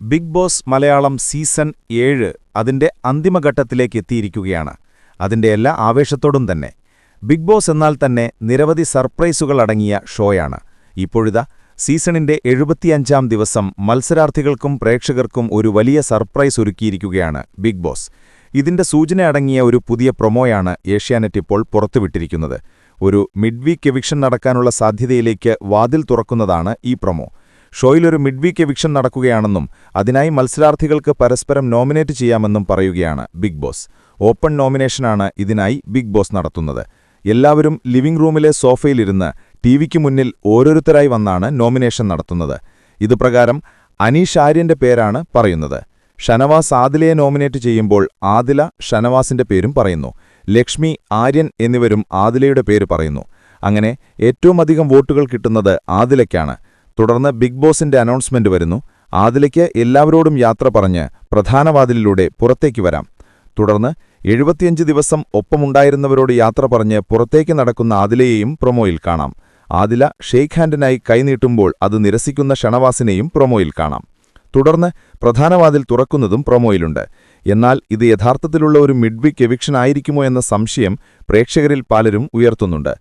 Big boss Malayalam season ഏഴ് അതിന്റെ അന്തിമഘട്ടത്തിലേക്ക് എത്തിയിരിക്കുകയാണ്. അതിന്റെ എല്ലാ ആവേശത്തോടും തന്നെ. ബിഗ് ബോസ് എന്നാൽ തന്നെ നിരവധി സർപ്രൈസുകൾ അടങ്ങിയ ഷോയാണ്. ഇപ്പോഴിതാ സീസണിന്റെ എഴുപത്തിയഞ്ചാം ദിവസം മത്സരാർത്ഥികൾക്കും പ്രേക്ഷകർക്കും ഒരു വലിയ സർപ്രൈസ് ഒരുക്കിയിരിക്കുകയാണ് ബിഗ് ബോസ്. ഇതിന്റെ സൂചന അടങ്ങിയ ഒരു പുതിയ പ്രൊമോയാണ് ഏഷ്യാനെറ്റ് ഇപ്പോൾ പുറത്തുവിട്ടിരിക്കുന്നത്. ഒരു മിഡ് വീക്ക് എവിക്ഷൻ നടക്കാനുള്ള സാധ്യതയിലേക്ക് വാതിൽ തുറക്കുന്നതാണ് ഈ പ്രൊമോ. ഷോയിലൊരു മിഡ് വീക്ക് എവിക്ഷൻ നടക്കുകയാണെന്നും അതിനായി മത്സരാർത്ഥികൾക്ക് പരസ്പരം നോമിനേറ്റ് ചെയ്യാമെന്നും പറയുകയാണ് ബിഗ് ബോസ്. ഓപ്പൺ നോമിനേഷനാണ് ഇതിനായി ബിഗ് ബോസ് നടത്തുന്നത്. എല്ലാവരും ലിവിംഗ് റൂമിലെ സോഫയിലിരുന്ന് ടി വിക്ക് മുന്നിൽ ഓരോരുത്തരായി വന്നാണ് നോമിനേഷൻ നടത്തുന്നത്. ഇതുപ്രകാരം അനീഷ് ആര്യന്റെ പേരാണ് പറയുന്നത്. ഷനവാസ് ആദിലയെ നോമിനേറ്റ് ചെയ്യുമ്പോൾ ആദില ഷനവാസിന്റെ പേരും പറയുന്നു. ലക്ഷ്മി ആര്യൻ എന്നിവരും ആദിലയുടെ പേര് പറയുന്നു. അങ്ങനെ ഏറ്റവുമധികം വോട്ടുകൾ കിട്ടുന്നത് ആദിലയ്ക്കാണ്. തുടർന്ന് ബിഗ് ബോസിന്റെ അനൗൺസ്മെന്റ് വരുന്നു. ആദിലയ്ക്ക് എല്ലാവരോടും യാത്ര പറഞ്ഞ് പ്രധാനവാതിലിലൂടെ പുറത്തേക്ക് വരാം. തുടർന്ന് എഴുപത്തിയഞ്ച് ദിവസം ഒപ്പമുണ്ടായിരുന്നവരോട് യാത്ര പറഞ്ഞ് പുറത്തേക്ക് നടക്കുന്ന ആദിലയെയും പ്രൊമോയിൽ കാണാം. ആദില ഷെയ്ഖ് ഹാൻഡിനായി കൈനീട്ടുമ്പോൾ അത് നിരസിക്കുന്ന ഷണവാസിനെയും പ്രൊമോയിൽ കാണാം. തുടർന്ന് പ്രധാനവാതിൽ തുറക്കുന്നതും പ്രൊമോയിലുണ്ട്. എന്നാൽ ഇത് യഥാർത്ഥത്തിലുള്ള ഒരു മിഡ്വിക് എവിക്ഷൻ ആയിരിക്കുമോ എന്ന സംശയം പ്രേക്ഷകരിൽ പലരും ഉയർത്തുന്നുണ്ട്.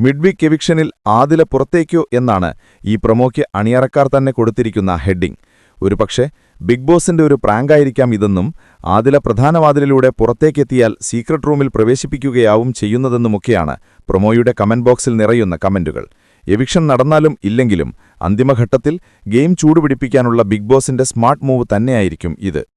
മിഡ്വിക്ക് എവിക്ഷനിൽ ആദില പുറത്തേക്കോ എന്നാണ് ഈ പ്രൊമോയ്ക്ക് അണിയറക്കാർ തന്നെ കൊടുത്തിരിക്കുന്ന ഹെഡിംഗ് ഒരുപക്ഷെ ബിഗ് ബോസിന്റെ ഒരു പ്രാങ്കായിരിക്കാം ഇതെന്നും ആദില പ്രധാനവാതിലിലൂടെ പുറത്തേക്കെത്തിയാൽ സീക്രട്ട് റൂമിൽ പ്രവേശിപ്പിക്കുകയാവും ചെയ്യുന്നതെന്നുമൊക്കെയാണ് പ്രൊമോയുടെ കമന്റ് ബോക്സിൽ നിറയുന്ന കമന്റുകൾ. എവിക്ഷൻ നടന്നാലും ഇല്ലെങ്കിലും അന്തിമഘട്ടത്തിൽ ഗെയിം ചൂടുപിടിപ്പിക്കാനുള്ള ബിഗ് ബോസിന്റെ സ്മാർട്ട് മൂവ് തന്നെയായിരിക്കും ഇത്.